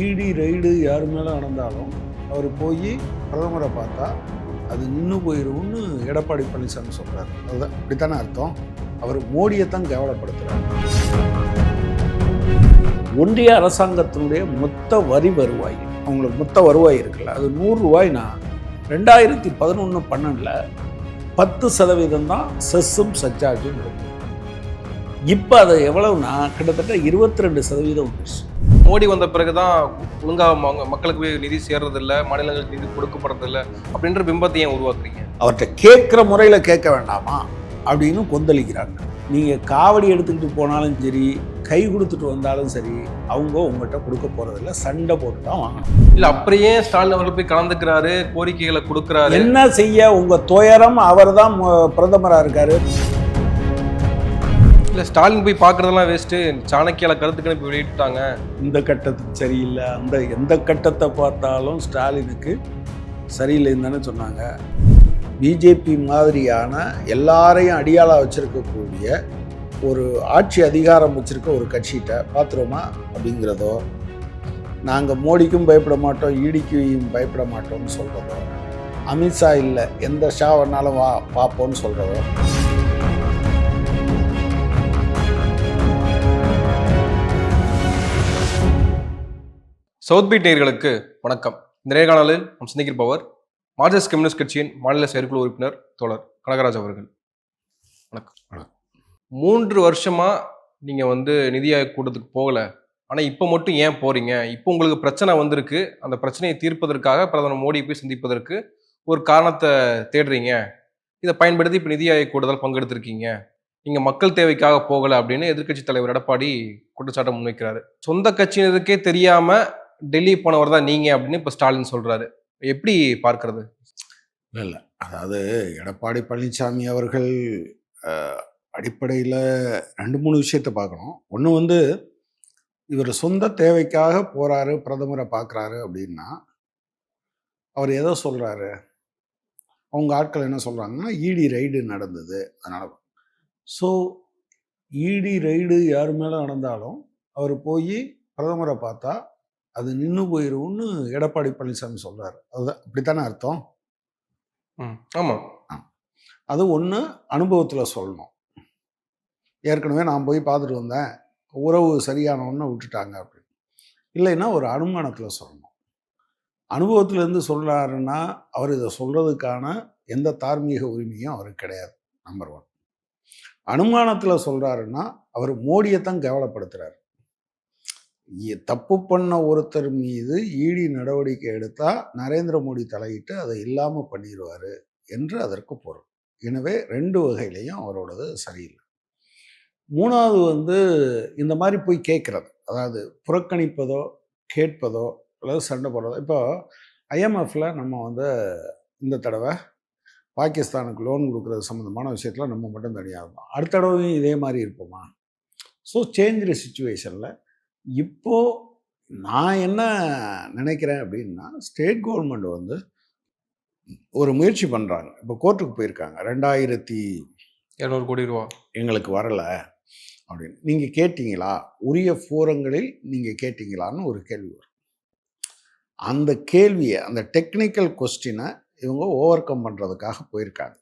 ED ride யார் மேலே நடந்தாலும் அவர் போய் பிரதமரை பார்த்தா அது நின்று போயிடும்னு எடப்பாடி பழனிசாமி சொல்கிறார் அதுதான் இப்படித்தானே அர்த்தம்? அவர் மோடியை தான் கேவலப்படுத்துகிறார் ஒன்றிய அரசாங்கத்தினுடைய மொத்த வரி வருவாய் அவங்களுக்கு மொத்த வருவாய் இருக்குல்ல அது நூறுரூவாய்னா ரெண்டாயிரத்தி பதினொன்று பன்னெண்டில் பத்து சதவீதம் தான் செஸ்ஸும் சச்சார்ஜும் இருக்கும் இப்போ அது எவ்வளவுனா கிட்டத்தட்ட இருபத்தி ரெண்டு சதவீதம் வந்துருச்சு. மோடி வந்த பிறகுதான் ஒழுங்கா ம- மக்களுக்கு போய் நிதி சேர்றது இல்ல மாநிலங்களுக்கு நிதி கொடுக்கப்படுறது இல்ல அப்படின்ற பிம்பத்தை ஏன் உருவாக்குறீங்க? அவர்கிட்ட கேட்குற முறையில் கேட்க வேண்டாமா அப்படின்னு கொந்தளிக்கிறாங்க. நீங்கள் காவடி எடுத்துக்கிட்டு போனாலும் சரி கை கொடுத்துட்டு வந்தாலும் சரி அவங்க உங்கள்கிட்ட கொடுக்க போகிறதில்ல சண்டை போட்டு தான் வாங்கணும். இல்ல அப்படியே ஸ்டாலின் அவர்கள் போய் கலந்துக்கிறாரு கோரிக்கைகளை கொடுக்கறாரு. என்ன செய்ய உங்கள் துயரம்? அவர் தான் பிரதமராக இருக்காரு. இல்லை ஸ்டாலின் போய் பார்க்குறதெல்லாம் வேஸ்ட்டு சாணக்கியால கருத்து கணிப்பு வெளியிட்டாங்க. இந்த கட்டத்துக்கு சரியில்லை. அந்த எந்த கட்டத்தை பார்த்தாலும் ஸ்டாலினுக்கு சரியில்லைன்னு தானே சொன்னாங்க பிஜேபி மாதிரியான எல்லாரையும் அடியாளாக வச்சுருக்கக்கூடிய ஒரு ஆட்சி அதிகாரம் வச்சுருக்க ஒரு கட்சிகிட்ட பார்த்துருமா அப்படிங்கிறதோ நாங்கள் மோடிக்கும் பயப்பட மாட்டோம் ஈடிக்கும் பயப்பட மாட்டோம்னு சொல்கிறதோ அமித்ஷா இல்லை எந்த ஷா வேணாலும் வா பார்ப்போம்னு சொல்கிறதோ சவுத் பீட் நேயர்களுக்கு வணக்கம். இந்த நேர்காணலில் நாம் சந்திக்கிருப்பவர் மார்க்சிஸ்ட் கம்யூனிஸ்ட் கட்சியின் மாநில செயற்குழு உறுப்பினர் தோழர் கனகராஜ் அவர்கள். வணக்கம். வணக்கம். மூன்று வருஷமா நீங்க வந்து நிதி ஆயோக் கூட்டத்துக்கு போகல. ஆனா இப்போ மட்டும் ஏன் போறீங்க? இப்போ உங்களுக்கு பிரச்சனை வந்திருக்கு. அந்த பிரச்சனையை தீர்ப்பதற்காக பிரதமர் மோடி போய் சந்திப்பதற்கு ஒரு காரணத்தை தேடுறீங்க. இதை பயன்படுத்தி இப்போ நிதி ஆயோக் கூட்டத்தில் பங்கெடுத்திருக்கீங்க. நீங்க மக்கள் தேவைக்காக போகல அப்படின்னு எதிர்க்கட்சி தலைவர் எடப்பாடி குற்றச்சாட்டை முன்வைக்கிறாரு. சொந்த கட்சியினருக்கே தெரியாம டெல்லி போனவர் தான் நீங்க அப்படின்னு இப்ப ஸ்டாலின் சொல்றாரு. எப்படி பார்க்கறது? இல்லை அதாவது எடப்பாடி பழனிசாமி அவர்கள் அடிப்படையில் ரெண்டு மூணு விஷயத்தை பார்க்கணும். ஒன்று வந்து இவர் சொந்த தேவைக்காக போகிறாரு பிரதமரை பார்க்குறாரு அப்படின்னா அவர் எதை சொல்கிறாரு அவங்க ஆட்கள் என்ன சொல்கிறாங்கன்னா இடி ரைடு நடந்தது அதனால். ஸோ இடி ரைடு யார் மேலே நடந்தாலும் அவர் போய் பிரதமரை பார்த்தா அது நின்று போயிரும்னு எடப்பாடி பழனிசாமி சொல்கிறாரு அதுதான் அப்படித்தானே அர்த்தம்? ம், ஆமா. அது ஒன்று அனுபவத்தில் சொல்லணும். ஏற்கனவே நான் போய் பார்த்துட்டு வந்தேன். உறவு சரியானவொன்னு விட்டுட்டாங்க அப்படின்னு. இல்லைன்னா ஒரு அனுமானத்தில் சொல்லணும். அனுபவத்திலேருந்து சொல்கிறாருன்னா அவர் இதை சொல்கிறதுக்கான எந்த தார்மீக உரிமையும் அவருக்கு கிடையாது நம்பர் ஒன் அனுமானத்தில் சொல்கிறாருன்னா அவர் மோடியை தான் கேவலப்படுத்துகிறார் தப்பு பண்ண ஒருத்தர் மீது ஈடி நடவடிக்கை எடுத்தால் நரேந்திர மோடி தலையிட்டு அதை இல்லாமல் பண்ணிடுவார் என்று அதற்கு பொருள். எனவே ரெண்டு வகையிலையும் அவரோடது சரியில்லை. மூணாவது வந்து இந்த மாதிரி போய் கேட்குறது. அதாவது புறக்கணிப்பதோ கேட்பதோ அல்லது சண்டை போடுறதோ. இப்போ ஐஎம்எஃப்ல நம்ம வந்து இந்த தடவை பாகிஸ்தானுக்கு லோன் கொடுக்குறது சம்மந்தமான விஷயத்தில் நம்ம மட்டும் தனியாக இருந்தோம். அடுத்த தடவையும் இதே மாதிரி இருப்போமா? ஸோ சேஞ்சு சுச்சுவேஷனில் இப்போது நான் என்ன நினைக்கிறேன் அப்படின்னா ஸ்டேட் கவர்மெண்ட் வந்து ஒரு முயற்சி பண்ணுறாங்க இப்போ கோர்ட்டுக்கு போயிருக்காங்க. ரெண்டாயிரத்தி இருநூறு கோடி ரூபா. எங்களுக்கு வரலை அப்படின்னு. நீங்கள் கேட்டீங்களா? உரிய ஃபோரங்களில் நீங்கள் கேட்டீங்களான்னு ஒரு கேள்வி வரும். அந்த கேள்வியை அந்த டெக்னிக்கல் கொஸ்டினை இவங்க ஓவர் கம் பண்ணுறதுக்காக போயிருக்காங்க.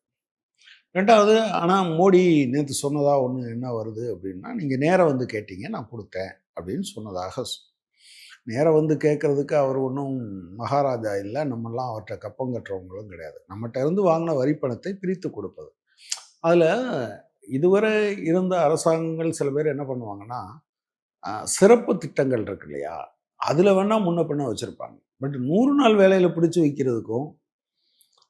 ரெண்டாவது ஆனால் மோடி நேற்று சொன்னதா ஒன்று என்ன வருது அப்படின்னா நீங்கள் நேராக வந்து கேட்டீங்க நான் கொடுத்தேன். அப்படின்னு சொன்னதாக நேராக வந்து கேட்குறதுக்கு அவர் ஒன்றும் மகாராஜா இல்லை. நம்மெல்லாம் அவர்கிட்ட கப்பம் கட்டுறவங்களும் கிடையாது. நம்மகிட்ட இருந்து வாங்கின வரி பணத்தை பிரித்து கொடுப்பது. அதில் இதுவரை இருந்த அரசாங்கங்கள் சில பேர் என்ன பண்ணுவாங்கன்னா சிறப்பு திட்டங்கள் இருக்கு இல்லையா? அதில் வேணால் முன்ன பின்ன வச்சுருப்பாங்க. பட் நூறு நாள் வேலையில் பிடிச்சி வைக்கிறதுக்கும்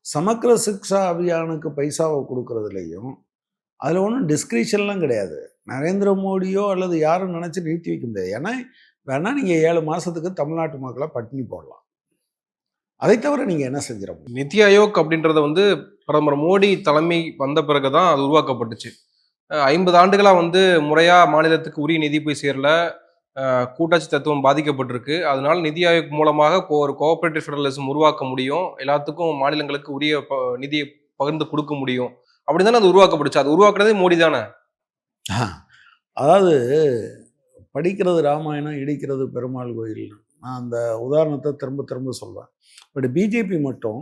சமக்கிர சிக்ஷா அபியானுக்கு பைசாவை கொடுக்கறதுலையும் அதில் ஒன்றும் டிஸ்கிரிப்ஷன்லாம் கிடையாது. நரேந்திர மோடியோ அல்லது யாரும் நினச்சி நிறுத்தி வைக்க முடியாது. ஏன்னா வேணால் நீங்கள் ஏழு மாதத்துக்கு தமிழ்நாட்டு மக்களை பட்டினி போடலாம். அதை தவிர நீங்கள் என்ன செஞ்சிட நிதி ஆயோக் அப்படின்றத வந்து பிரதமர் மோடி தலைமை வந்த பிறகு தான் அது உருவாக்கப்பட்டுச்சு. ஐம்பது ஆண்டுகளாக வந்து முறையாக மாநிலத்துக்கு உரிய நிதி போய் சேரல. கூட்டாட்சி தத்துவம் பாதிக்கப்பட்டிருக்கு. அதனால நிதி ஆயோக் மூலமாக கோ- ஒரு கோஆபரேட்டிவ் ஃபெடரலிசம் உருவாக்க முடியும். எல்லாத்துக்கும் மாநிலங்களுக்கு உரிய ப- நிதியை பகிர்ந்து கொடுக்க முடியும். அப்படின்னு தானே அது உருவாக்கப்படுச்சு அது உருவாக்குனதே மோடி தானே அதாவது படிக்கிறது ராமாயணம் இடிக்கிறது பெருமாள் கோயில் நான் அந்த உதாரணத்தை திரும்ப திரும்ப சொல்வேன் பட் பிஜேபி மட்டும்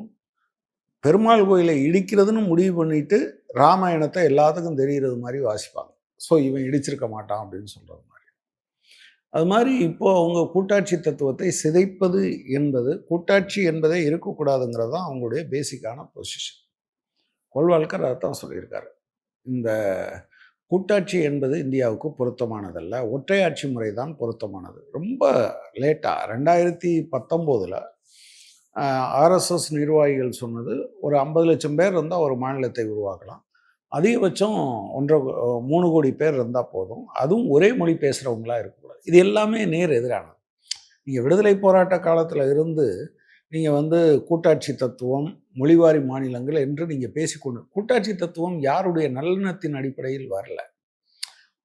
பெருமாள் கோயிலை இடிக்கிறதுன்னு முடிவு பண்ணிட்டு ராமாயணத்தை எல்லாத்துக்கும் தெரிகிறது மாதிரி வாசிப்பாங்க. ஸோ இவன் இடிச்சிருக்க மாட்டான் அப்படின்னு சொல்கிறது மாதிரி. அது மாதிரி இப்போது அவங்க கூட்டாட்சி தத்துவத்தை சிதைப்பது என்பது கூட்டாட்சி என்பதே இருக்கக்கூடாதுங்கிறது தான் அவங்களுடைய பேசிக்கான பொசிஷன் கொள்வாழ்கர் அதான் சொல்லியிருக்காரு. இந்த கூட்டாட்சி என்பது இந்தியாவுக்கு பொருத்தமானதல்ல. ஒற்றையாட்சி முறை தான் பொருத்தமானது. ரொம்ப லேட்டாக ரெண்டாயிரத்தி பத்தொம்போதில் ஆர்எஸ்எஸ் நிர்வாகிகள் சொன்னது ஒரு ஐம்பது லட்சம் பேர் இருந்தால் ஒரு மாநிலத்தை உருவாக்கலாம். அதிகபட்சம் ஒன்றரை கோ- மூணு கோடி பேர் இருந்தால் போதும். அதுவும் ஒரே மொழி பேசுகிறவங்களாக இருக்கக்கூடாது. இது எல்லாமே நேர் எதிரானது. நீங்கள் விடுதலை போராட்ட காலத்தில் இருந்து நீங்கள் வந்து கூட்டாட்சி தத்துவம் மொழிவாரி மாநிலங்கள் என்று நீங்கள் பேசிக்கொண்டு கூட்டாட்சி தத்துவம் யாருடைய நல்லெண்ணத்தின் அடிப்படையில் வரல.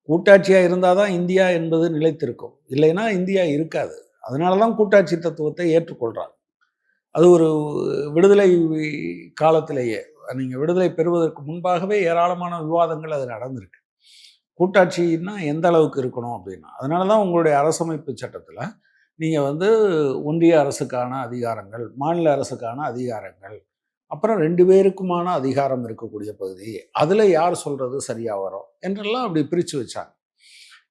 கூட்டாட்சியாக இருந்தால் தான் இந்தியா என்பது நிலைத்திருக்கும். இல்லைன்னா இந்தியா இருக்காது. அதனால தான் கூட்டாட்சி தத்துவத்தை ஏற்றுக்கொள்கிறாங்க அது ஒரு விடுதலை காலத்திலேயே நீங்கள் விடுதலை பெறுவதற்கு முன்பாகவே ஏராளமான விவாதங்கள் அது நடந்திருக்கு. கூட்டாட்சின்னா எந்த அளவுக்கு இருக்கணும் அப்படின்னா அதனால தான் உங்களுடைய அரசமைப்பு சட்டத்தில் நீங்கள் வந்து ஒன்றிய அரசுக்கான அதிகாரங்கள் மாநில அரசுக்கான அதிகாரங்கள் அப்புறம் ரெண்டு பேருக்குமான அதிகாரம் இருக்கக்கூடிய பகுதி அதில் யார் சொல்கிறது சரியாக வரும் என்றெல்லாம் அப்படி பிரித்து வச்சாங்க.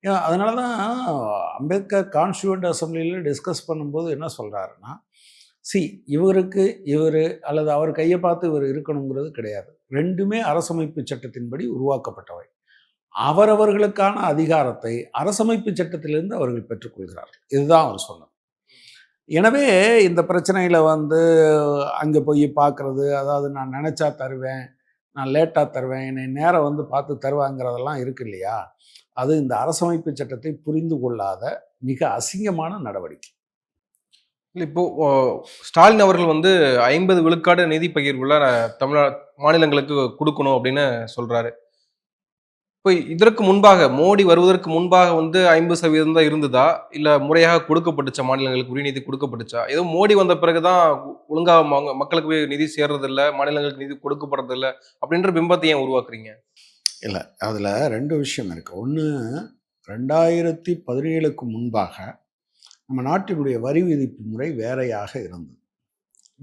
ஏன் அதனால தான் அம்பேத்கர் கான்ஸ்டியூண்ட் அசம்பிளியில் டிஸ்கஸ் பண்ணும்போது என்ன சொல்கிறாருன்னா சி இவருக்கு இவர் அல்லது அவர் கையை பார்த்து இவர் இருக்கணுங்கிறது கிடையாது. ரெண்டுமே அரசமைப்பு சட்டத்தின்படி உருவாக்கப்பட்டவை. அவரவர்களுக்கான அதிகாரத்தை அரசமைப்பு சட்டத்திலிருந்து அவர்கள் பெற்றுக்கொள்கிறார்கள். இதுதான் அவர் சொன்னது. எனவே இந்த பிரச்சனையில் வந்து அங்கே போய் பார்க்குறது அதாவது நான் நினச்சா தருவேன் நான் லேட்டாக தருவேன் என்னை நேரம் வந்து பார்த்து தருவாங்கிறதெல்லாம் இருக்கு இல்லையா? அது இந்த அரசமைப்பு சட்டத்தை புரிந்து கொள்ளாத மிக அசிங்கமான நடவடிக்கை. இப்போது இப்போ ஸ்டாலின் அவர்கள் வந்து ஐம்பது விழுக்காடு நிதி பகிர்வுல தமிழ்நா மாநிலங்களுக்கு கொடுக்கணும் அப்படின்னு சொல்றாரு. இப்போ இதற்கு முன்பாக மோடி வருவதற்கு முன்பாக வந்து ஐம்பது சதவீதம் தான் இருந்ததா? இல்லை முறையாக கொடுக்கப்பட்டுச்சா? மாநிலங்களுக்கு உரிய நிதி கொடுக்கப்பட்டுச்சா? ஏதோ மோடி வந்த பிறகுதான் ஒழுங்காக மங்க- மக்களுக்கு போய் நிதி சேர்றதில்ல மாநிலங்களுக்கு நிதி கொடுக்கப்படுறதில்லை அப்படின்ற பிம்பத்தை ஏன் உருவாக்குறீங்க? இல்லை அதில் ரெண்டு விஷயம் இருக்குது ஒன்று ரெண்டாயிரத்தி பதினேழுக்கு முன்பாக நம்ம நாட்டினுடைய வரி விதிப்பு முறை வேறையாக இருந்தது.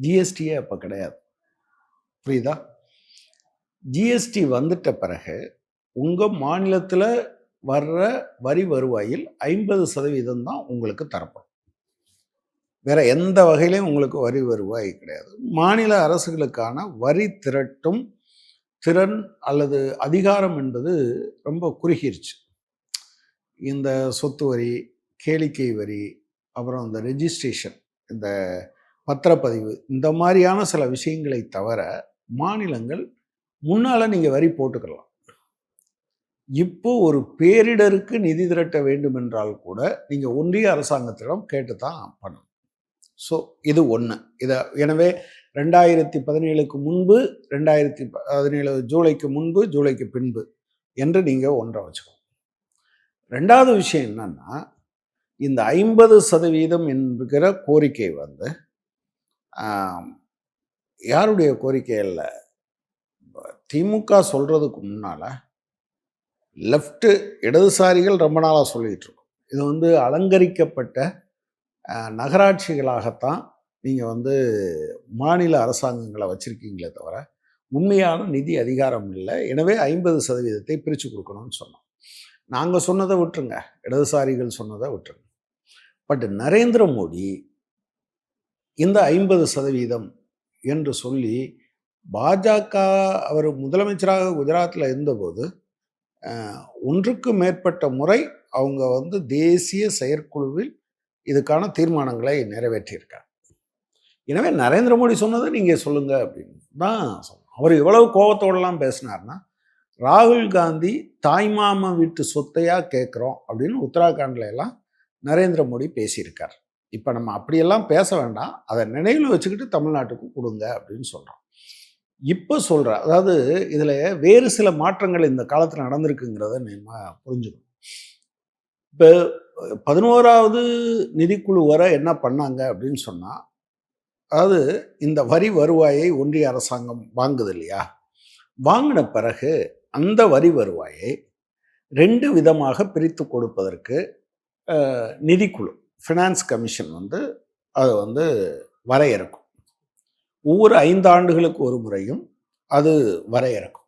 ஜிஎஸ்டியே அப்போ கிடையாது. புரியுதா? ஜிஎஸ்டி வந்துட்ட பிறகு உங்கள் மாநிலத்தில் வர்ற வரி வருவாயில் ஐம்பது சதவீதம் தான் உங்களுக்கு தரப்படும். வேற எந்த வகையிலையும் உங்களுக்கு வரி வருவாய் கிடையாது. மாநில அரசுகளுக்கான வரி திரட்டும் திறன் அல்லது அதிகாரம் என்பது ரொம்ப குறுகிருச்சு. இந்த சொத்து வரி கேளிக்கை வரி அப்புறம் இந்த ரெஜிஸ்ட்ரேஷன் இந்த பத்திரப்பதிவு இந்த மாதிரியான சில விஷயங்களை தவிர மாநிலங்கள் முன்னால் நீங்கள் வரி போட்டுக்கலாம். இப்போ ஒரு பேரிடருக்கு நிதி திரட்ட வேண்டும் என்றால் கூட நீங்கள் ஒன்றிய அரசாங்கத்திடம் கேட்டு தான் பண்ணணும். ஸோ இது ஒன்று இதை எனவே ரெண்டாயிரத்தி பதினேழுக்கு முன்பு ரெண்டாயிரத்தி பதினேழு ஜூலைக்கு முன்பு ஜூலைக்கு பின்பு என்று நீங்கள் ஒன்றை வச்சுக்கணும் ரெண்டாவது விஷயம் என்னன்னா இந்த ஐம்பது சதவீதம் என்கிற கோரிக்கை வந்து யாருடைய கோரிக்கை இல்லை திமுக சொல்கிறதுக்கு முன்னால் லெஃப்ட்டு இடதுசாரிகள் ரொம்ப நாளாக சொல்லிகிட்டு இருக்கோம் இது வந்து அலங்கரிக்கப்பட்ட நகராட்சிகளாகத்தான் நீங்கள் வந்து மாநில அரசாங்கங்களை வச்சுருக்கீங்களே தவிர உண்மையான நிதி அதிகாரம் இல்லை. எனவே ஐம்பது சதவீதத்தை பிரித்து கொடுக்கணும்னு சொன்னோம். நாங்கள் சொன்னதை விட்டுருங்க. இடதுசாரிகள் சொன்னதை விட்டுருங்க. பட் நரேந்திர மோடி இந்த ஐம்பது சதவீதம் என்று சொல்லி பாஜக அவர் முதலமைச்சராக குஜராத்தில் இருந்தபோது ஒன்றுக்கு மேற்பட்ட முறை அவங்க வந்து தேசிய செயற்குழுவில் இதுக்கான தீர்மானங்களை நிறைவேற்றியிருக்காங்க. எனவே நரேந்திர மோடி சொன்னதை நீங்கள் சொல்லுங்கள் அப்படின்னு தான் சொன்னோம். அவர் எவ்வளவு கோபத்தோடலாம் பேசினார்னா ராகுல் காந்தி தாய்மாமன் வீட்டு சொத்தையாக கேட்குறோம் அப்படின்னு உத்தராகண்ட்ல எல்லாம் நரேந்திர மோடி பேசியிருக்கார். இப்போ நம்ம அப்படியெல்லாம் பேச வேண்டாம். அதை நினைவில் வச்சுக்கிட்டு தமிழ்நாட்டுக்கு கொடுங்க அப்படின்னு சொல்கிறோம் இப்போ சொல்கிற அதாவது இதில் வேறு சில மாற்றங்கள் இந்த காலத்தில் நடந்திருக்குங்கிறத நம்ம புரிஞ்சுக்கணும். இப்போ பதினோராவது நிதிக்குழு வர என்ன பண்ணாங்க அப்படின்னு சொன்னால் அதாவது இந்த வரி வருவாயை ஒன்றிய அரசாங்கம் வாங்குது இல்லையா? வாங்கின பிறகு அந்த வரி வருவாயை ரெண்டு விதமாக பிரித்து கொடுப்பதற்கு நிதிக்குழு ஃபினான்ஸ் கமிஷன் வந்து அது வந்து வரையறுக்கும். ஒவ்வொரு ஐந்து ஆண்டுகளுக்கு ஒரு முறையும் அது வரையறுக்கும்.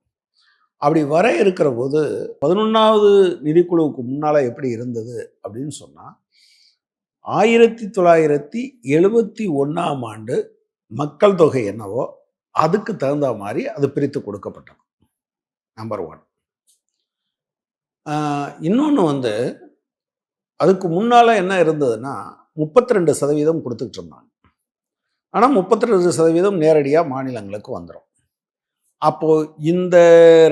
அப்படி வரையறுக்கிற போது பதினொன்றாவது நிதிக்குழுவுக்கு முன்னால் எப்படி இருந்தது அப்படின்னு சொன்னால் ஆயிரத்தி தொள்ளாயிரத்தி எழுபத்தி ஒன்றாம் ஆண்டு மக்கள் தொகை என்னவோ அதுக்கு தகுந்த மாதிரி அது பிரித்து கொடுக்கப்பட்டது நம்பர் ஒன் இன்னொன்று வந்து அதுக்கு முன்னால் என்ன இருந்ததுன்னா முப்பத்தி ரெண்டு சதவீதம் கொடுத்துக்கிட்டு இருந்தாங்க. ஆனால் முப்பத்தி ரெண்டு சதவீதம் நேரடியாக மாநிலங்களுக்கு வந்துடும் அப்போது இந்த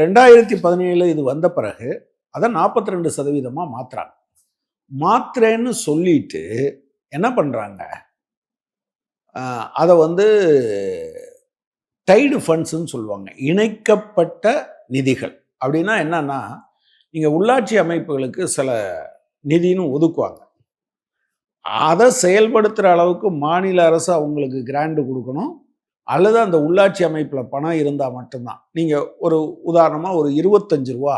ரெண்டாயிரத்தி பதினேழு இது வந்த பிறகு அதை நாற்பத்தி ரெண்டு சதவீதமாக மாற்றுறாங்க மாத்திரேன்னு சொல்லிட்டு என்ன பண்ணுறாங்க அதை வந்து டைடு ஃபண்ட்ஸுன்னு சொல்லுவாங்க. இணைக்கப்பட்ட நிதிகள். அப்படின்னா என்னன்னா நீங்கள் உள்ளாட்சி அமைப்புகளுக்கு சில நிதின்னு ஒதுக்குவாங்க. அதை செயல்படுத்துகிற அளவுக்கு மாநில அரசு அவங்களுக்கு கிராண்டு கொடுக்கணும். அல்லது அந்த உள்ளாட்சி அமைப்பில் பணம் இருந்தால் மட்டும்தான். நீங்கள் ஒரு உதாரணமாக ஒரு இருபத்தஞ்சு ரூபா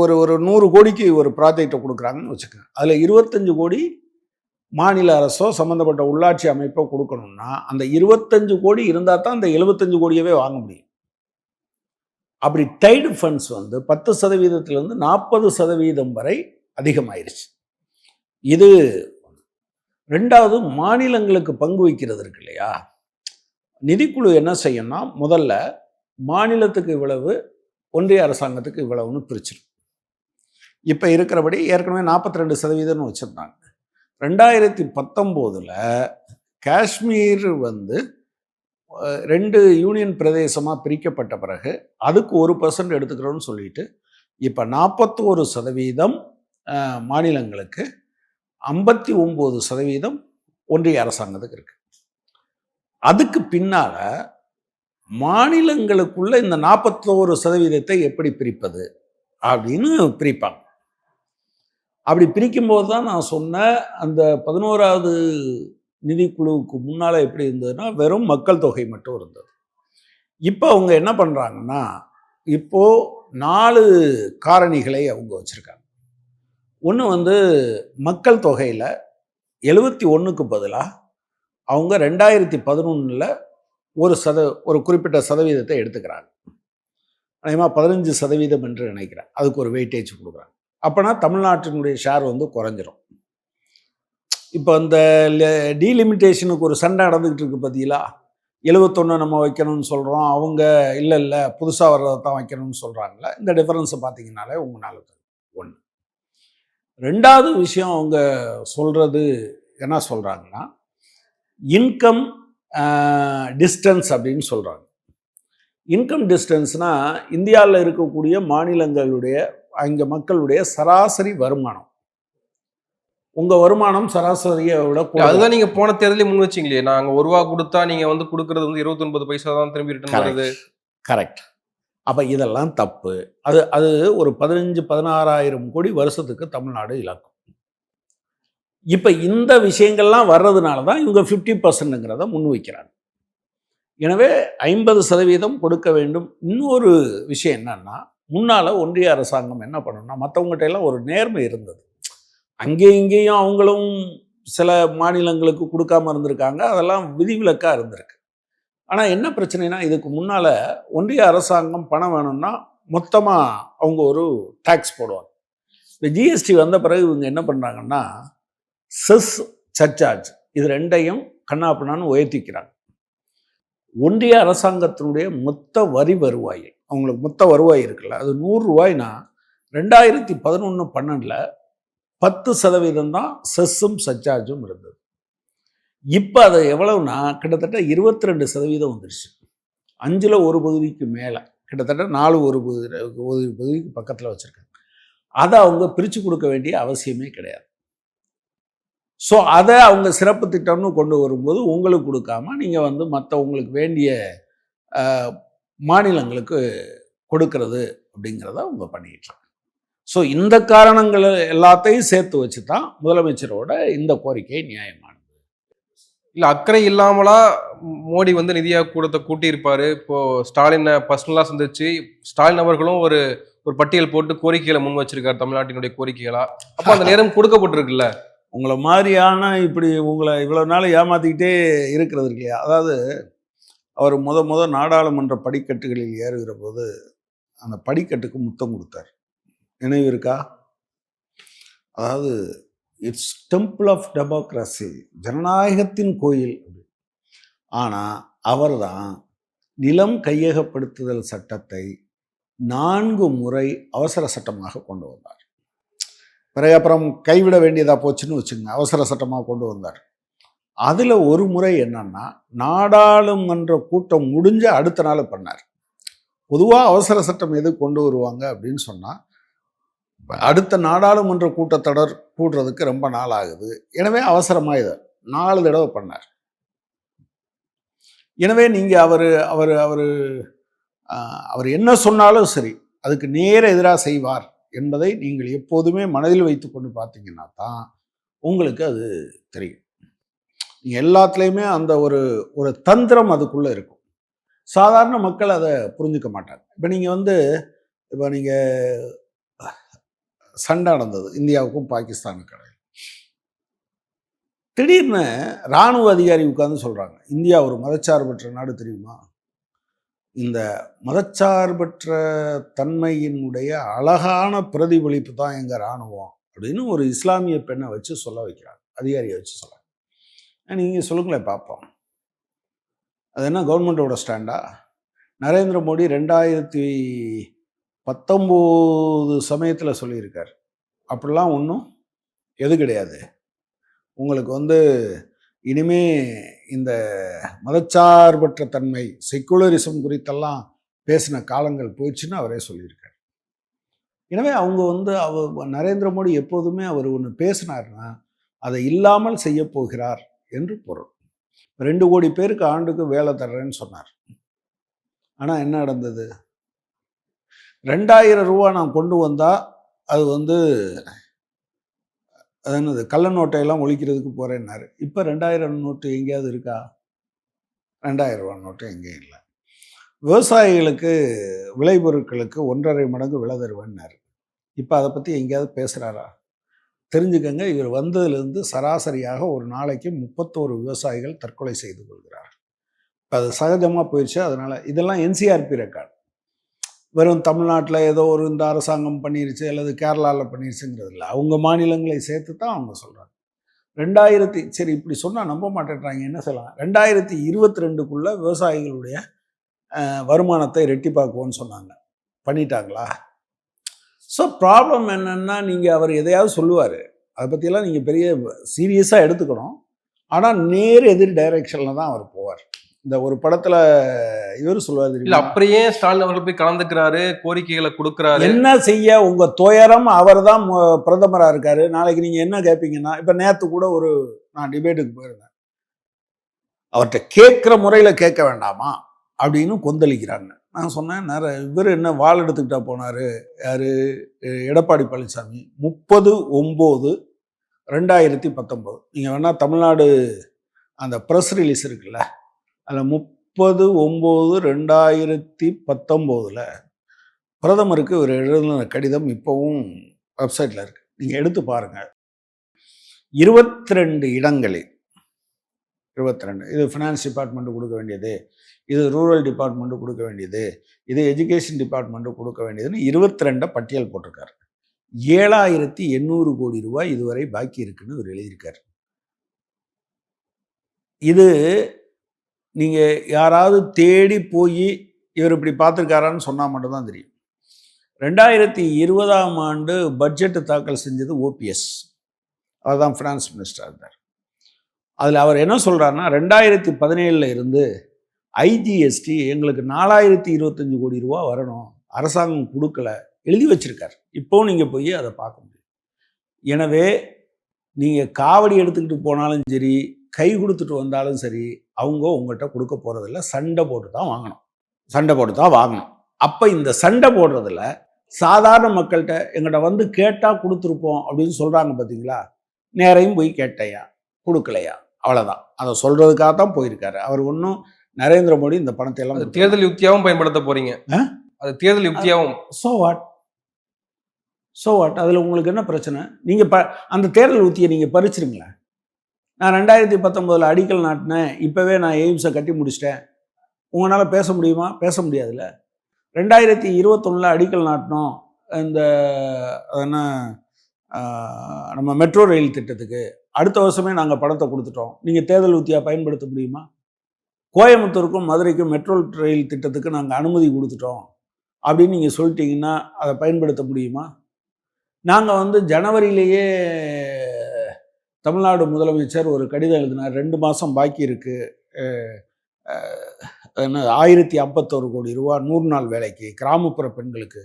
ஒரு ஒரு நூறு கோடிக்கு ஒரு ப்ராஜெக்டை கொடுக்குறாங்கன்னு வச்சுக்கோங்க. அதில் இருபத்தஞ்சு கோடி மாநில அரசோ சம்மந்தப்பட்ட உள்ளாட்சி அமைப்போ கொடுக்கணும்னா அந்த இருபத்தஞ்சு கோடி இருந்தால் தான் அந்த எழுபத்தஞ்சு கோடியவே வாங்க முடியும். அப்படி டைடு ஃபண்ட்ஸ் வந்து பத்து சதவீதத்திலேருந்து நாற்பது சதவீதம் வரை அதிகமாயிருச்சு. இது ரெண்டாவது மாநிலங்களுக்கு பங்கு வைக்கிறது இருக்கு இல்லையா? நிதிக்குழு என்ன செய்யணும்னா முதல்ல மாநிலத்துக்கு இவ்வளவு ஒன்றிய அரசாங்கத்துக்கு இவ்வளவுன்னு பிரிச்சிடும் இப்போ இருக்கிறபடி ஏற்கனவே நாற்பத்தி ரெண்டு சதவீதம்னு வச்சுருந்தாங்க. ரெண்டாயிரத்தி பத்தொம்போதில் காஷ்மீர் வந்து ரெண்டு யூனியன் பிரதேசமாக பிரிக்கப்பட்ட பிறகு அதுக்கு ஒரு பர்சன்ட் எடுத்துக்கிறோன்னு சொல்லிட்டு இப்போ நாற்பத்தோரு சதவீதம் மாநிலங்களுக்கு ஐம்பத்தி ஒம்பது சதவீதம் ஒன்றிய அரசாங்கத்துக்கு இருக்கு. அதுக்கு பின்னால மாநிலங்களுக்குள்ள இந்த நாற்பத்தோரு சதவீதத்தை எப்படி பிரிப்பது அப்படின்னு பிரிப்பாங்க. அப்படி பிரிக்கும்போது தான் நான் சொன்ன அந்த பதினோராவது நிதிக்குழுவுக்கு முன்னால் எப்படி இருந்ததுன்னா வெறும் மக்கள் தொகை மட்டும் இருந்தது. இப்போ அவங்க என்ன பண்ணுறாங்கன்னா இப்போ நாலு காரணிகளை அவங்க வச்சுருக்காங்க. ஒன்று வந்து மக்கள் தொகையில் எழுபத்தி ஒன்றுக்கு பதிலாக அவங்க ரெண்டாயிரத்தி பதினொன்றில் ஒரு சத ஒரு குறிப்பிட்ட சதவீதத்தை எடுத்துக்கிறாங்க. அதேமாதிரி பதினஞ்சு சதவீதம் என்று நினைக்கிறேன். அதுக்கு ஒரு வெயிட்டேஜ் கொடுக்குறாங்க. அப்போனா தமிழ்நாட்டினுடைய ஷேர் வந்து குறைஞ்சிரும். இப்போ இந்த டீலிமிட்டேஷனுக்கு ஒரு சண்டை நடந்துக்கிட்டு இருக்கு பார்த்தீங்களா எழுபத்தொன்று நம்ம வைக்கணும்னு சொல்கிறோம் அவங்க இல்லை இல்லை புதுசாக வர்றதை தான் வைக்கணும்னு சொல்கிறாங்களே இந்த டிஃபரன்ஸை பார்த்தீங்கன்னாலே உங்களால் ஒன்று ரெண்டாவது விஷயம் அவங்க சொல்கிறது என்ன சொல்கிறாங்கன்னா இன்கம் டிஸ்டன்ஸ் அப்படின்னு சொல்கிறாங்க இன்கம் டிஸ்டன்ஸ்னால் இந்தியாவில் இருக்கக்கூடிய மாநிலங்களுடைய அங்கே மக்களுடைய சராசரி வருமானம். உங்கள் வருமானம் சராசரியை விட அதுதான் நீங்க போன தேர்தலே முன் வச்சீங்களே. நாங்க ஒரு ரூபா கொடுத்தா நீங்க வந்து கொடுக்கறது வந்து இருபத்தி ஒன்பது பைசா தான் திரும்பி ரிட்டர்ன் வருது. கரெக்ட் அப்போ இதெல்லாம் தப்பு. அது அது ஒரு பதினஞ்சு பதினாறாயிரம் கோடி வருஷத்துக்கு தமிழ்நாடு இழக்கும். இப்போ இந்த விஷயங்கள்லாம் வர்றதுனால தான் இவங்க ஃபிஃப்டி பர்சன்ட்டுங்கிறத முன் வைக்கிறாங்க எனவே ஐம்பது சதவீதம் கொடுக்க வேண்டும். இன்னொரு விஷயம் என்னன்னா முன்னால் ஒன்றிய அரசாங்கம் என்ன பண்ணணும்னா மற்றவங்ககிட்ட எல்லாம் ஒரு நேர்மை இருந்தது. அங்கேயும் இங்கேயும் அவங்களும் சில மாநிலங்களுக்கு கொடுக்காம இருந்திருக்காங்க. அதெல்லாம் விதிவிலக்காக இருந்திருக்கு. ஆனால் என்ன பிரச்சனைனா இதுக்கு முன்னால் ஒன்றிய அரசாங்கம் பணம் வேணும்னா மொத்தமாக அவங்க ஒரு டேக்ஸ் போடுவாங்க. இந்த ஜிஎஸ்டி வந்த பிறகு இவங்க என்ன பண்ணுறாங்கன்னா செஸ் சர்ச்சார்ஜ் இது ரெண்டையும் கண்ணாப்பினான்னு உயர்த்திக்கிறாங்க. ஒன்றிய அரசாங்கத்தினுடைய மொத்த வரி வருவாய் அவங்களுக்கு மொத்த வருவாய் இருக்குல்ல அது நூறுரூவாய்னா ரெண்டாயிரத்தி பதினொன்று பன்னெண்டில் பத்து சதவீதம் தான் செஸ்ஸும் சர்ச்சார்ஜும் இருந்தது. இப்போ அது எவ்வளவுனா கிட்டத்தட்ட இருபத்தி ரெண்டு சதவீதம் வந்துருச்சு. அஞ்சில் ஒரு பகுதிக்கு மேலே கிட்டத்தட்ட நாலு ஒரு பகுதி ஒரு பகுதிக்கு பக்கத்தில் வச்சுருக்காங்க. அதை அவங்க பிரித்து கொடுக்க வேண்டிய அவசியமே கிடையாது. ஸோ அதை அவங்க சிறப்பு திட்டம்னு கொண்டு வரும்போது உங்களுக்கு கொடுக்காம நீங்கள் வந்து மற்ற உங்களுக்கு வேண்டிய மாநிலங்களுக்கு கொடுக்கறது அப்படிங்கிறத அவங்க பண்ணிக்கிட்டு இருக்காங்க. ஸோ இந்த காரணங்கள் எல்லாத்தையும் சேர்த்து வச்சு தான் முதலமைச்சரோட இந்த கோரிக்கை நியாயமானது. இல்ல அக்கறை இல்லாமலா மோடி வந்து நிதியா கூடத்தை கூட்டி இருப்பாரு இப்போ ஸ்டாலினை பர்சனலா சந்திச்சு ஸ்டாலின் அவர்களும் ஒரு ஒரு பட்டியல் போட்டு கோரிக்கைகளை முன் வச்சிருக்காரு தமிழ்நாட்டினுடைய கோரிக்கைகளா? அப்ப அந்த நேரம் கொடுக்கப்பட்டிருக்குல்ல. உங்களை மாதிரியான இப்படி உங்களை இவ்வளோ நாள் ஏமாத்திக்கிட்டே இருக்கிறது இருக்கு இல்லையா? அதாவது அவர் முத முத நாடாளுமன்ற படிக்கட்டுகளில் ஏறுகிற போது அந்த படிக்கட்டுக்கு முத்தம் கொடுத்தார். நினைவு இருக்கா? அதாவது இட்ஸ் டெம்பிள் ஆஃப் டெமோக்ரஸி ஜனநாயகத்தின் கோயில் ஆனால் அவர்தான் நிலம் கையகப்படுத்துதல் சட்டத்தை நான்கு முறை அவசர சட்டமாக கொண்டு வந்தார். பிறகு அப்புறம் கைவிட வேண்டியதாக போச்சுன்னு வச்சுங்க அவசர சட்டமாக கொண்டு வந்தார். அதில் ஒரு முறை என்னன்னா நாடாளுமன்ற கூட்டம் முடிஞ்ச அடுத்த நாள் பண்ணார். பொதுவாக அவசர சட்டம் எது கொண்டு வருவாங்க அப்படின்னு சொன்னால் அடுத்த நாடாளுமன்ற கூட்டத்தொடர் கூடுறதுக்கு ரொம்ப நாள் ஆகுது எனவே அவசரமாக இதை நாலு தடவை பண்ணார். எனவே நீங்கள் அவர் அவர் அவர் அவர் என்ன சொன்னாலும் சரி அதுக்கு நேர எதிராக செய்வார் என்பதை நீங்கள் எப்போதுமே மனதில் வைத்துக்கொண்டு பார்த்தீங்கன்னா தான் உங்களுக்கு அது தெரியும். நீங்கள் எல்லாத்துலேயுமே அந்த ஒரு ஒரு தந்திரம் அதுக்குள்ளே இருக்கும். சாதாரண மக்கள் அதை புரிஞ்சுக்க மாட்டாங்க. இப்போ நீங்கள் வந்து இப்போ நீங்கள் சண்டை நடந்தது. இந்தியாவுக்கும் பாகிஸ்தானுக்கும் இடையில். திடீர்னு இராணுவ அதிகாரி உட்கார்ந்து சொல்கிறாங்க இந்தியா ஒரு மதச்சார்பற்ற நாடு தெரியுமா? இந்த மதச்சார்பற்ற தன்மையினுடைய அழகான பிரதிபலிப்பு தான் எங்கள் இராணுவம் அப்படின்னு ஒரு இஸ்லாமிய பெண்ணை வச்சு சொல்ல வைக்கிறாங்க. அதிகாரியை வச்சு சொல்ல நீங்கள் சொல்லுங்களேன் பார்ப்போம் அது என்ன கவர்மெண்ட்டோட ஸ்டாண்டா நரேந்திர மோடி ரெண்டாயிரத்தி பத்தொம்போது சமயத்தில் சொல்லியிருக்கார். அப்படிலாம் ஒன்றும் எது கிடையாது. உங்களுக்கு வந்து இனிமே இந்த மதச்சார்பற்ற தன்மை செக்குலரிசம் குறித்தெல்லாம் பேசின காலங்கள் போயிடுச்சுன்னு அவரே சொல்லியிருக்கார். எனவே அவங்க வந்து அவ நரேந்திர மோடி எப்போதுமே அவர் ஒன்று பேசினார்னா அதை இல்லாமல் செய்ய போகிறார் என்று பொருள். ரெண்டு கோடி பேருக்கு ஆண்டுக்கு வேலை தர்றேன்னு சொன்னார். ஆனால் என்ன நடந்தது? ரெண்டாயிரம் ரூபா நான் கொண்டு வந்தால் அது வந்து அது என்னது கள்ள நோட்டையெல்லாம் ஒழிக்கிறதுக்கு போகிறேன்னாரு இப்போ ரெண்டாயிரம் நோட்டு எங்கேயாவது இருக்கா? ரெண்டாயிரம் ரூபா நோட்டு எங்கேயும் இல்லை. விவசாயிகளுக்கு விளைபொருட்களுக்கு ஒன்றரை மடங்கு விலை தருவேன்னாரு. இப்போ அதை பற்றி எங்கேயாவது பேசுகிறாரா தெரிஞ்சுக்கங்க இவர் வந்ததுலேருந்து சராசரியாக ஒரு நாளைக்கு முப்பத்தோரு விவசாயிகள் தற்கொலை செய்து கொள்கிறார் இப்போ அது சகஜமாக போயிடுச்சு அதனால் இதெல்லாம் என்சிஆர்பி ரெக்கார்டு வெறும் தமிழ்நாட்டில் ஏதோ ஒரு இந்த அரசாங்கம் பண்ணிருச்சு அல்லது கேரளாவில் பண்ணிருச்சுங்கிறது இல்லை. அவங்க மாநிலங்களை சேர்த்து தான் அவங்க சொல்கிறாங்க ரெண்டாயிரத்தி சரி இப்படி சொன்னால் நம்ப மாட்டேன்றாங்க. என்ன சொல்லலாம் ரெண்டாயிரத்தி இருபத்தி ரெண்டுக்குள்ளே விவசாயிகளுடைய வருமானத்தை ரெட்டிப்பாக்குவோன்னு சொன்னாங்க. பண்ணிட்டாங்களா? ஸோ ப்ராப்ளம் என்னென்னா நீங்கள் அவர் எதையாவது சொல்லுவார். அதை பற்றியெல்லாம் நீங்கள் பெரிய சீரியஸாக எடுத்துக்கணும். ஆனால் நேர் எதிர் டைரெக்ஷனில் தான் அவர் போவார். இந்த ஒரு படத்தில் இவர் சொல்லுவார் இல்ல அப்படியே ஸ்டாலின் அவர்கள் போய் கலந்துக்கிறாரு கோரிக்கைகளை கொடுக்கறாரு. என்ன செய்ய உங்க துயரம்? அவர் தான் பிரதமரா இருக்காரு. நாளைக்கு நீங்க என்ன கேட்பீங்கன்னா இப்ப நேத்து கூட ஒரு நான் டிபேட்டுக்கு போயிருந்தேன். அவர்கிட்ட கேட்குற முறையில கேட்க வேண்டாமா? அப்படின்னு கொந்தளிக்கிறாங்க. நான் சொன்னேன் நிறைய இவர் என்ன வாள் எடுத்துக்கிட்டா போனாரு? யாரு? எடப்பாடி பழனிசாமி. முப்பது ஒம்பது ரெண்டாயிரத்தி பத்தொம்போது. நீங்கள் வேணால் தமிழ்நாடு அந்த ப்ரெஸ் ரிலீஸ் இருக்குல்ல அதில் முப்பது ஒம்பது ரெண்டாயிரத்தி பத்தொம்போதில் பிரதமருக்கு ஒரு எழுதின கடிதம் இப்போவும் வெப்சைட்டில் இருக்குது நீங்கள் எடுத்து பாருங்கள் இருபத்தி ரெண்டு இடங்களில் இருபத்தி ரெண்டு இது ஃபினான்ஸ் டிபார்ட்மெண்ட்டு கொடுக்க வேண்டியது இது ரூரல் டிபார்ட்மெண்ட்டு கொடுக்க வேண்டியது இது எஜுகேஷன் டிபார்ட்மெண்ட்டு கொடுக்க வேண்டியதுன்னு இருபத்தி ரெண்டை பட்டியல் போட்டிருக்காரு. ஏழாயிரத்தி எண்ணூறு கோடி ரூபாய் இதுவரை பாக்கி இருக்குன்னு இவர் எழுதியிருக்கார். இது நீங்கள் யாராவது தேடி போய் இவர் இப்படி பார்த்துருக்காரான்னு சொன்னால் மட்டும்தான் தெரியும். ரெண்டாயிரத்தி இருபதாம் ஆண்டு பட்ஜெட்டு தாக்கல் செஞ்சது ஓபிஎஸ் அவர் தான் ஃபினான்ஸ் மினிஸ்டர் இருந்தார். அதில் அவர் என்ன சொல்கிறாருன்னா ரெண்டாயிரத்தி பதினேழில் இருந்து ஐஜிஎஸ்டி எங்களுக்கு நாலாயிரத்தி இருபத்தஞ்சி கோடி ரூபா வரணும். அரசாங்கம் கொடுக்கல. எழுதி வச்சிருக்கார். இப்போவும் நீங்கள் போய் அதை பார்க்க முடியும். எனவே நீங்கள் காவடி எடுத்துக்கிட்டு போனாலும் சரி கை கொடுத்துட்டு வந்தாலும் சரி அவங்க உங்கள்கிட்ட கொடுக்க போகிறதில்ல சண்டை போட்டு தான் வாங்கணும். சண்டை போட்டு தான் வாங்கணும். அப்போ இந்த சண்டை போடுறதுல சாதாரண மக்கள்கிட்ட எங்கிட்ட வந்து கேட்டால் கொடுத்துருப்போம் அப்படின்னு சொல்கிறாங்க பார்த்தீங்களா நேரையும் போய் கேட்டையா? கொடுக்கலையா? அவ்வளோதான் அதை சொல்கிறதுக்காக தான் போயிருக்காரு. அவர் ஒன்றும் நரேந்திர மோடி இந்த பணத்தை எல்லாம் தேர்தல் யுக்தியாவும் பயன்படுத்த போறீங்க. ஆ? அது தேர்தல் யுக்தியாவும். ஸோ வாட் ஸோ வாட் அதில் உங்களுக்கு என்ன பிரச்சனை? நீங்கள் ப அந்த தேர்தல் உத்தியை நீங்கள் பறிச்சிருங்களேன். நான் ரெண்டாயிரத்தி பத்தொம்போதில் அடிக்கல் நாட்டினேன். இப்போவே நான் எய்ம்ஸை கட்டி முடிச்சிட்டேன். உங்களால் பேச முடியுமா? பேச முடியாதுல்ல. ரெண்டாயிரத்தி இருபத்தொன்னில் அடிக்கல் நாட்டினோம். இந்த என்ன நம்ம மெட்ரோ ரயில் திட்டத்துக்கு. அடுத்த வருஷமே நாங்கள் பணத்தை கொடுத்துட்டோம். நீங்கள் தேர்தல் உத்தியாக பயன்படுத்த முடியுமா? கோயம்புத்தூருக்கும் மதுரைக்கும் மெட்ரோ ரயில் திட்டத்துக்கு நாங்கள் அனுமதி கொடுத்துட்டோம். அப்படின்னு நீங்கள் சொல்லிட்டீங்கன்னா அதை பயன்படுத்த முடியுமா? நாங்கள் வந்து ஜனவரியிலேயே தமிழ்நாடு முதலமைச்சர் ஒரு கடிதம் எழுதினார் ரெண்டு மாதம் பாக்கி இருக்குது என்ன ஆயிரத்தி ஐம்பத்தோரு கோடி ரூபா நூறு நாள் வேலைக்கு கிராமப்புற பெண்களுக்கு.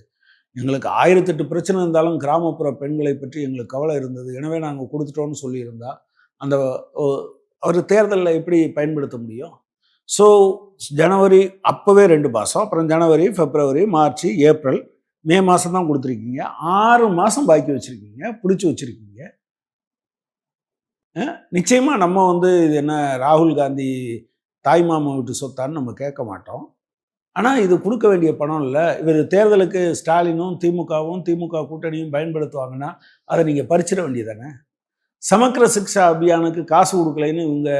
எங்களுக்கு ஆயிரத்தெட்டு பிரச்சனை இருந்தாலும் கிராமப்புற பெண்களை பற்றி எங்களுக்கு கவலை இருந்தது. எனவே நாங்கள் கொடுத்துட்டோம்னு சொல்லியிருந்தா அந்த அவர் தேர்தலில் எப்படி பயன்படுத்த முடியும்? ஸோ ஜனவரி அப்போவே ரெண்டு மாதம் அப்புறம் ஜனவரி பிப்ரவரி மார்ச் ஏப்ரல் மே மாதம் தான் கொடுத்துருக்கீங்க. ஆறு மாதம் பாக்கி வச்சுருக்கீங்க பிடிச்சி வச்சுருக்கீங்க. நிச்சயமாக நம்ம வந்து இது என்ன ராகுல் காந்தி தாய்மாமா வீட்டு சொத்தான்னு நம்ம கேட்க மாட்டோம். ஆனால் இது கொடுக்க வேண்டிய பணம் இல்லை. இவர் தேர்தலுக்கு ஸ்டாலினும் திமுகவும் திமுக கூட்டணியும் பயன்படுத்துவாங்கன்னா அதை நீங்கள் பறிச்சிட வேண்டியதானே? சமக்கிர சிக்ஷா அபியானுக்கு காசு கொடுக்கலைன்னு இவங்க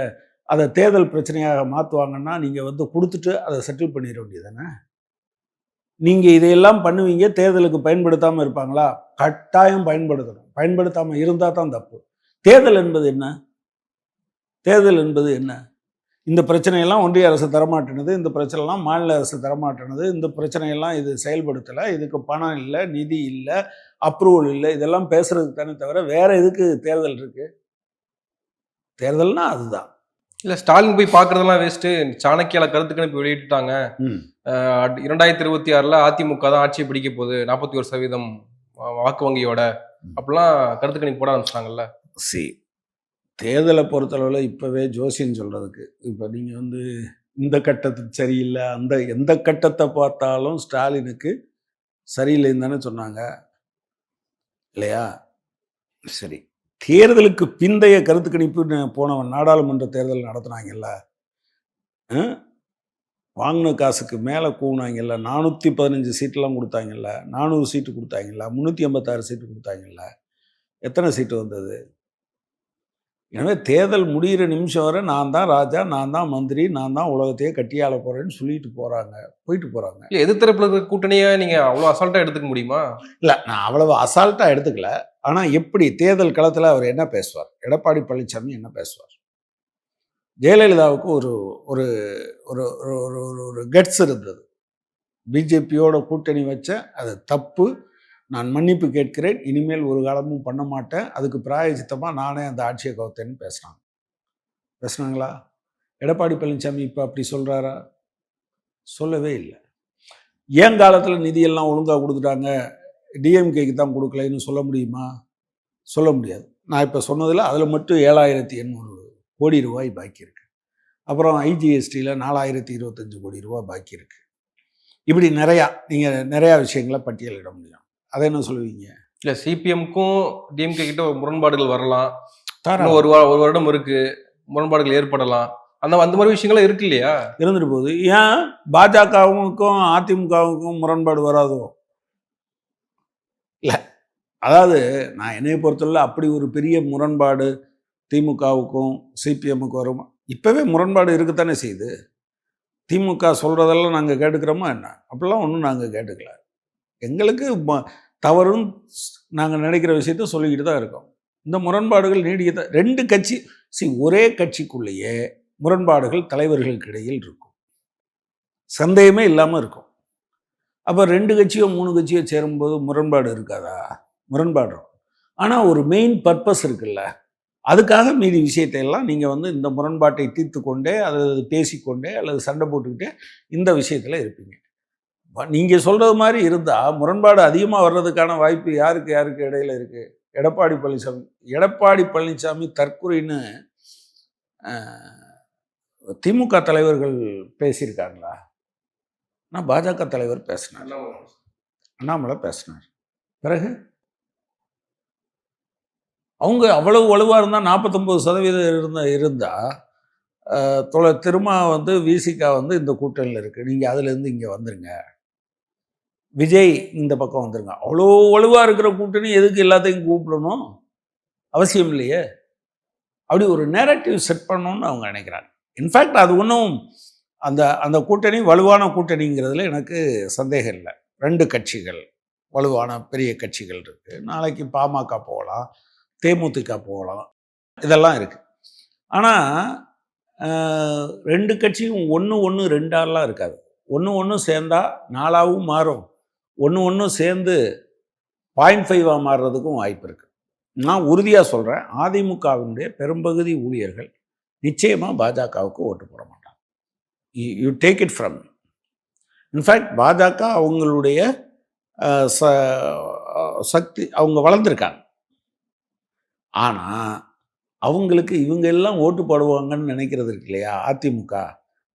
அதை தேர்தல் பிரச்சனையாக மாற்றுவாங்கன்னா நீங்கள் வந்து கொடுத்துட்டு அதை செட்டில் பண்ணிட வேண்டியதானே? நீங்கள் இதையெல்லாம் பண்ணுவீங்க தேர்தலுக்கு பயன்படுத்தாமல் இருப்பாங்களா? கட்டாயம் பயன்படுத்தணும். பயன்படுத்தாமல் இருந்தால் தான் தப்பு. தேர்தல் என்பது என்ன? தேர்தல் என்பது என்ன? இந்த பிரச்சனையெல்லாம் ஒன்றிய அரசு தரமாட்டினது இந்த பிரச்சனைலாம் மாநில அரசு தரமாட்டினது இந்த பிரச்சனையெல்லாம் இது செயல்படுத்தலை இதுக்கு பணம் இல்லை நிதி இல்லை அப்ரூவல் இல்லை இதெல்லாம் பேசுறதுக்கு தானே தவிர வேற எதுக்கு தேர்தல் இருக்கு? தேர்தல்னா அதுதான். இல்ல ஸ்டாலின் போய் பாக்குறதெல்லாம் வேஸ்ட் சாணக்கியால கருத்து கணிப்பு வெளியிட்டாங்க இரண்டாயிரத்தி இருபத்தி ஆறுல அதிமுக தான் ஆட்சியை பிடிக்க போகுது நாற்பத்தி ஒரு சதவீதம் வாக்கு வங்கியோட. அப்படிலாம் கருத்து கணிப்பு போட ஆரம்பிச்சிட்டாங்கல்ல. சி. தேர்தலை பொறுத்தளவில் இப்போவே ஜோசியம் சொல்கிறதுக்கு இப்போ நீங்கள் வந்து இந்த கட்டத்துக்கு சரியில்லை அந்த எந்த கட்டத்தை பார்த்தாலும் ஸ்டாலினுக்கு சரியில்லைன்னு தானே சொன்னாங்க. இல்லையா? சரி. தேர்தலுக்கு பிந்தைய கருத்து கணிப்பு போனவன் நாடாளுமன்ற தேர்தல் நடத்துனாங்கல்ல. வாங்கின காசுக்கு மேலே கூவினாங்கல்ல நானூற்றி பதினஞ்சு சீட்டெல்லாம் கொடுத்தாங்கல்ல நானூறு சீட்டு கொடுத்தாங்கல்ல முந்நூற்றி ஐம்பத்தாறு சீட்டு கொடுத்தாங்கல்ல எத்தனை சீட்டு வந்தது? எனவே தேர்தல் முடிகிற நிமிஷம் வரை நான் தான் ராஜா நான் தான் மந்திரி நான் தான் உலகத்தையே கட்டியாள போகிறேன்னு சொல்லிட்டு போகிறாங்க போயிட்டு போகிறாங்க இல்ல எதிர்த்தரப்புல இருக்கிற கூட்டணியை நீங்க அவ்வளவு அசால்ட்டா எடுத்துக்க முடியுமா? இல்லை நான் அவ்வளவு அசால்ட்டாக எடுத்துக்கல. ஆனால் எப்படி தேர்தல் களத்தில் அவர் என்ன பேசுவார்? எடப்பாடி பழனிசாமி என்ன பேசுவார்? ஜெயலலிதாவுக்கு ஒரு ஒரு ஒரு ஒரு ஒரு கட்ஸ் இருந்தது. பிஜேபியோட கூட்டணி வச்ச அது தப்பு. நான் மன்னிப்பு கேட்கிறேன். இனிமேல் ஒரு காலமும் பண்ண மாட்டேன். அதுக்கு பிராயச்சித்தமாக நானே அந்த ஆட்சியை கவுத்தேன்னு பேசுகிறாங்க பேசுனாங்களா? எடப்பாடி பழனிசாமி இப்போ அப்படி சொல்கிறாரா சொல்லவே இல்லை. ஏன் காலத்தில் நிதியெல்லாம் ஒழுங்காக கொடுத்துட்டாங்க? டிஎம்கேக்கு தான் கொடுக்கலைன்னு சொல்ல முடியுமா? சொல்ல முடியாது. நான் இப்போ சொன்னதில் அதில் மட்டும் ஏழாயிரத்தி எண்ணூறு கோடி ரூபாய் பாக்கி இருக்குது அப்புறம் ஐஜிஎஸ்டியில் நாலாயிரத்தி இருபத்தஞ்சு கோடி ரூபாய் பாக்கி இருக்குது இப்படி நிறையா நீங்கள் நிறையா விஷயங்களை பட்டியலிட முடியும். அதை என்ன சொல்லுவீங்க? இல்ல சிபிஎம்க்கும் டிஎம்கே கிட்ட ஒரு முரண்பாடுகள் வரலாம். இன்னும் ஒரு வா- ஒரு வருடம் இருக்கு. முரண்பாடுகள் ஏற்படலாம். அந்த அந்த மாதிரி விஷயங்களும் இருக்கு இல்லையா? இருந்துட்டு போகுது. ஏன்? பாஜகவுக்கும் அதிமுகவுக்கும் முரண்பாடு வராதோ? இல்லை. அதாவது நான் என்னைய பொறுத்தவரை அப்படி ஒரு பெரிய முரண்பாடு திமுகவுக்கும் சிபிஎம்முக்கும் வரும். இப்போவே முரண்பாடு இருக்குத்தானே செய்யுது? திமுக சொல்கிறதெல்லாம் நாங்கள் கேட்டுக்கிறோமா என்ன? அப்படிலாம் ஒன்றும் நாங்கள் கேட்டுக்கல. எங்களுக்கு தவறுன்னு நாங்கள் நினைக்கிற விஷயத்த சொல்லிக்கிட்டு தான் இருக்கோம். இந்த முரண்பாடுகள் நீடிக்க ரெண்டு கட்சி சி ஒரே கட்சிக்குள்ளேயே முரண்பாடுகள் தலைவர்களுக்கு இடையில் இருக்கும். சந்தேகமே இல்லாமல் இருக்கும். அப்போ ரெண்டு கட்சியோ மூணு கட்சியோ சேரும்போது முரண்பாடு இருக்காதா? முரண்பாடு இருக்கும். ஆனால் ஒரு மெயின் பர்பஸ் இருக்குல்ல அதுக்காக மீதி விஷயத்தை எல்லாம் நீங்கள் வந்து இந்த முரண்பாட்டை தீர்த்து கொண்டே அல்லது பேசிக்கொண்டே அல்லது சண்டை போட்டுக்கிட்டே இந்த விஷயத்தில் இருப்பீங்க. நீங்கள் சொல்கிறது மாதிரி இருந்தால் முரண்பாடு அதிகமாக வர்றதுக்கான வாய்ப்பு யாருக்கு யாருக்கு இடையில இருக்குது எடப்பாடி பழனிசாமி எடப்பாடி பழனிசாமி தற்கொலைன்னு திமுக தலைவர்கள் பேசியிருக்காங்களா? நான் பாஜக தலைவர் பேசினார். அண்ணாமலை பேசினார். பிறகு? அவங்க அவ்வளவு வலுவாக இருந்தால் நாற்பத்தொம்பது சதவீதம் இருந்த இருந்தால் தொலை திரும்ப வந்து விசிகா வந்து இந்த கூட்டணியில் இருக்குது நீங்கள் அதுலேருந்து இங்கே வந்துருங்க. விஜய் இந்த பக்கம் வந்துருங்க. அவ்வளோ வலுவாக இருக்கிற கூட்டணி எதுக்கு எல்லாத்தையும் கூப்பிடணும்? அவசியம் இல்லையே. அப்படி ஒரு நேரட்டிவ் செட் பண்ணணும்னு அவங்க நினைக்கிறாங்க. இன்ஃபேக்ட் அது ஒன்றும் அந்த அந்த கூட்டணி வலுவான கூட்டணிங்கிறதுல எனக்கு சந்தேகம் இல்லை. ரெண்டு கட்சிகள் வலுவான பெரிய கட்சிகள் இருக்குது நாளைக்கு பாமக போகலாம் தேமுதிக போகலாம். இதெல்லாம் இருக்குது ஆனால் ரெண்டு கட்சியும் ஒன்று ஒன்று ரெண்டாலாம் இருக்காது. ஒன்று ஒன்று சேர்ந்தா நாளாகவும் மாறும். ஒன்று ஒன்றும் சேர்ந்து பாயிண்ட் ஃபைவாக மாறுறதுக்கும் வாய்ப்பு இருக்குது நான் உறுதியாக சொல்கிறேன் அதிமுகவினுடைய பெரும்பகுதி ஊழியர்கள் நிச்சயமாக பாஜகவுக்கு ஓட்டு போட மாட்டாங்க. You take it from in fact Bajaka அவங்களுடைய ச சக்தி அவங்க வளர்ந்துருக்காங்க. ஆனால் அவங்களுக்கு இவங்க எல்லாம் ஓட்டு போடுவாங்கன்னு நினைக்கிறது இருக்கு இல்லையா? அதிமுக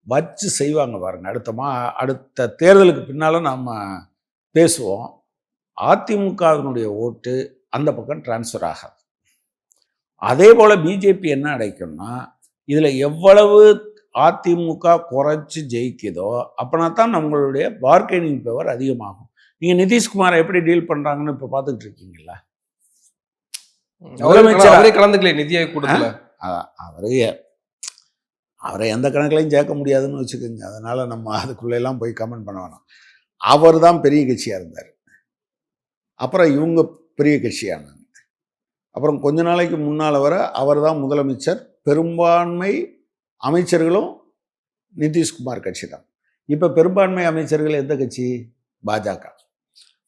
வச்சு செய்வாங்க பாருங்கள் அடுத்த மா அடுத்த தேர்தலுக்கு பின்னால் நம்ம பேசுவோம். அதிமுகவினுடைய ஓட்டு அந்த பக்கம் டிரான்ஸ்ஃபர் ஆகாது. அதே போல் பிஜேபி என்ன அடைக்கும்னா இதில் எவ்வளவு அதிமுக குறைச்சி ஜெயிக்குதோ அப்போனா தான் நம்மளுடைய பார்கெனிங் பவர் அதிகமாகும். நீங்கள் நிதிஷ்குமாரை எப்படி டீல் பண்ணுறாங்கன்னு இப்போ பார்த்துக்கிட்டு இருக்கீங்களா அவரே முதலமைச்சரா- அவரே கலந்துக்கல நிதி ஆயோக் கூட்டத்துல அவரே அவரை எந்த கணக்குலையும் சேர்க்க முடியாதுன்னு வச்சுக்கோங்க. அதனால நம்ம அதுக்குள்ளெல்லாம் போய் கமெண்ட் பண்ண வேணாம். அவர் தான் பெரிய கட்சியாக இருந்தார். அப்புறம் இவங்க பெரிய கட்சியானாங்க. அப்புறம் கொஞ்ச நாளைக்கு முன்னால் வர அவர் தான் முதலமைச்சர். பெரும்பான்மை அமைச்சர்களும் நிதிஷ்குமார் கட்சி தான். இப்போ பெரும்பான்மை அமைச்சர்கள் எந்த கட்சி? பாஜக.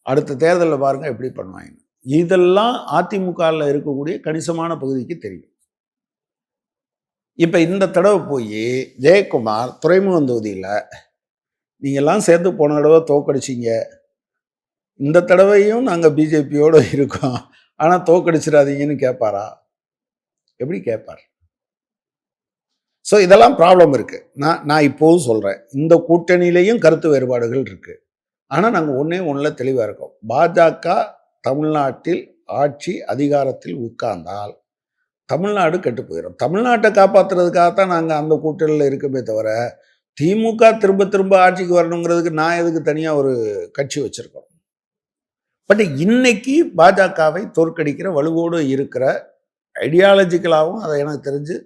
அடுத்த தேர்தலில் பாருங்க எப்படி பண்ணுவாங்க. இதெல்லாம் அதிமுகவில் இருக்கக்கூடிய கணிசமான பகுதிக்கு தெரியும். இப்போ இந்த தடவை போய் ஜெயக்குமார் துறைமுகம் தொகுதியில் நீங்கள்லாம் சேர்ந்து போன தடவை தோக்கடிச்சிங்க. இந்த தடவையும் நாங்கள் பிஜேபியோடு இருக்கோம். ஆனால் தோக்கடிச்சிடாதீங்கன்னு கேட்பாரா எப்படி கேட்பார் ஸோ இதெல்லாம் ப்ராப்ளம் இருக்குது நான் நான் இப்போவும் சொல்கிறேன் இந்த கூட்டணியிலையும் கருத்து வேறுபாடுகள் இருக்குது ஆனால் நாங்கள் ஒன்றே ஒன்றில் தெளிவாக இருக்கோம். பாஜக தமிழ்நாட்டில் ஆட்சி அதிகாரத்தில் உட்கார்ந்தால் தமிழ்நாடு கெட்டு போயிடும் தமிழ்நாட்டை காப்பாற்றுறதுக்காகத்தான் நாங்கள் அந்த கூட்டணியில் இருக்கமே தவிர திமுக திரும்ப திரும்ப ஆட்சிக்கு வரணுங்கிறதுக்கு நான் எதுக்கு தனியாக ஒரு கட்சி வச்சுருக்கோம்? பட் இன்னைக்கு பாஜகவை தோற்கடிக்கிற வலுவோடு இருக்கிற ஐடியாலஜிக்கலாகவும் அதை எனக்கு தெரிஞ்சு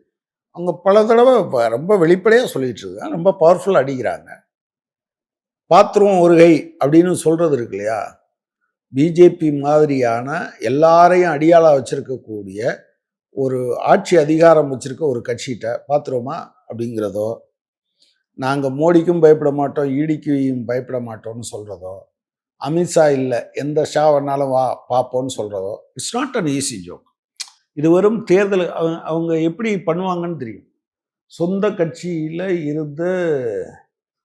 அவங்க பல தடவை இப்போ ரொம்ப வெளிப்படையாக சொல்லிகிட்டு இருக்காங்க. ரொம்ப பவர்ஃபுல்லாக அடிக்கிறாங்க. பாத்ரூம் ஒரு கை அப்படின்னு சொல்கிறது இருக்கு இல்லையா? பிஜேபி மாதிரியான எல்லாரையும் அடியாளாக வச்சுருக்கக்கூடிய ஒரு ஆட்சி அதிகாரம் வச்சுருக்க ஒரு கட்சிகிட்ட பாத்ரூமா அப்படிங்கிறதோ நாங்கள் மோடிக்கும் பயப்பட மாட்டோம் இடிக்கும் பயப்பட மாட்டோம்னு சொல்கிறதோ அமித்ஷா இல்லை எந்த ஷா வேணாலும் வா பார்ப்போம்னு சொல்கிறதோ it's not an easy joke இது வரும் தேர்தல் அவங்க அவங்க எப்படி பண்ணுவாங்கன்னு தெரியும். சொந்த கட்சியில் இருந்து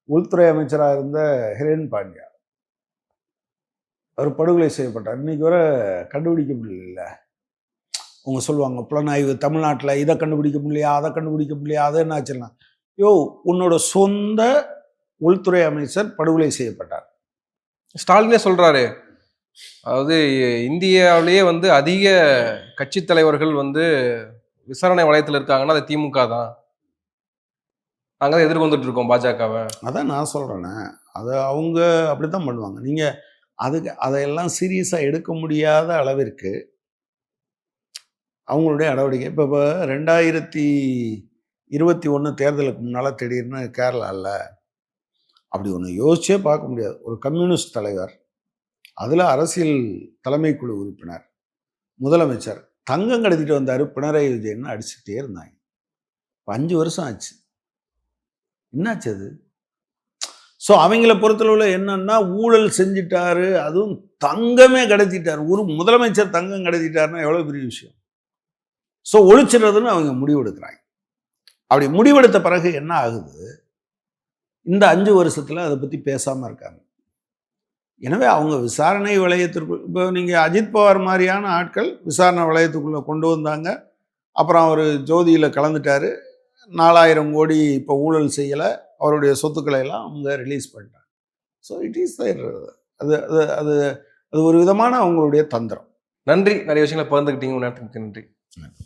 உள்துறை அமைச்சராக இருந்த ஹிரேன் பாண்டியா அவர் படுகொலை செய்யப்பட்டார். இன்றைக்கி வரை கண்டுபிடிக்க முடியல. அவங்க சொல்லுவாங்க புலனாய்வு தமிழ்நாட்டில் இதை கண்டுபிடிக்க முடியலையா அதை கண்டுபிடிக்க முடியலையா அதை என்ன ஆச்சுன்னா யோ உன்னோட சொந்த உள்துறை அமைச்சர் படுகொலை செய்யப்பட்டார். ஸ்டாலினே சொல்றாரு. அதாவது இந்தியாவிலேயே வந்து அதிக கட்சி தலைவர்கள் வந்து விசாரணை வளையத்தில் இருக்காங்கன்னா அது திமுக தான். நாங்க தான் எதிர்கொண்டுட்டு இருக்கோம் பாஜகவை. அதான் நான் சொல்கிறேனே அதை அவங்க அப்படி தான் பண்ணுவாங்க. நீங்கள் அதுக்கு அதையெல்லாம் சீரியஸாக எடுக்க முடியாத அளவிற்கு அவங்களுடைய நடவடிக்கை. இப்போ இப்போ ரெண்டாயிரத்தி இருபத்தி ஒன்று தேர்தலுக்கு முன்னால் திடீர்னு கேரளாவில் அப்படி ஒன்று யோசிச்சே பார்க்க முடியாது. ஒரு கம்யூனிஸ்ட் தலைவர் அதில் அரசியல் தலைமை குழு உறுப்பினர் முதலமைச்சர் தங்கம் கடத்திட்டு வந்தார் பினராயி விஜயன் அடிச்சுக்கிட்டே இருந்தாங்க. இப்போ அஞ்சு வருஷம் ஆச்சு. என்னாச்சு அது? ஸோ அவங்கள பொறுத்தளவில் என்னன்னா ஊழல் செஞ்சிட்டாரு அதுவும் தங்கமே கடத்திட்டார். ஒரு முதலமைச்சர் தங்கம் கடத்திட்டாருன்னா எவ்வளோ பெரிய விஷயம்? ஸோ ஒழிச்சிடுறதுன்னு அவங்க முடிவெடுக்கிறாங்க அப்படி முடிவெடுத்த பிறகு என்ன ஆகுது? இந்த அஞ்சு வருஷத்தில் அதை பற்றி பேசாமல் இருக்காங்க. எனவே அவங்க விசாரணை வளையத்திற்குள் இப்போ நீங்கள் அஜித் பவார் மாதிரியான ஆட்கள் விசாரணை வளையத்துக்குள்ளே கொண்டு வந்தாங்க. அப்புறம் அவர் ஜோதியில் கலந்துட்டாரு. நாலாயிரம் கோடி இப்போ ஊழல் செய்யலை. அவருடைய சொத்துக்களை எல்லாம் அவங்க ரிலீஸ் பண்ணிட்டாங்க. ஸோ இட் இஸ் அது அது அது அது ஒரு விதமான அவங்களுடைய தந்திரம். நன்றி. நிறைய விஷயங்களை பகிர்ந்துக்கிட்டீங்க நன்றி.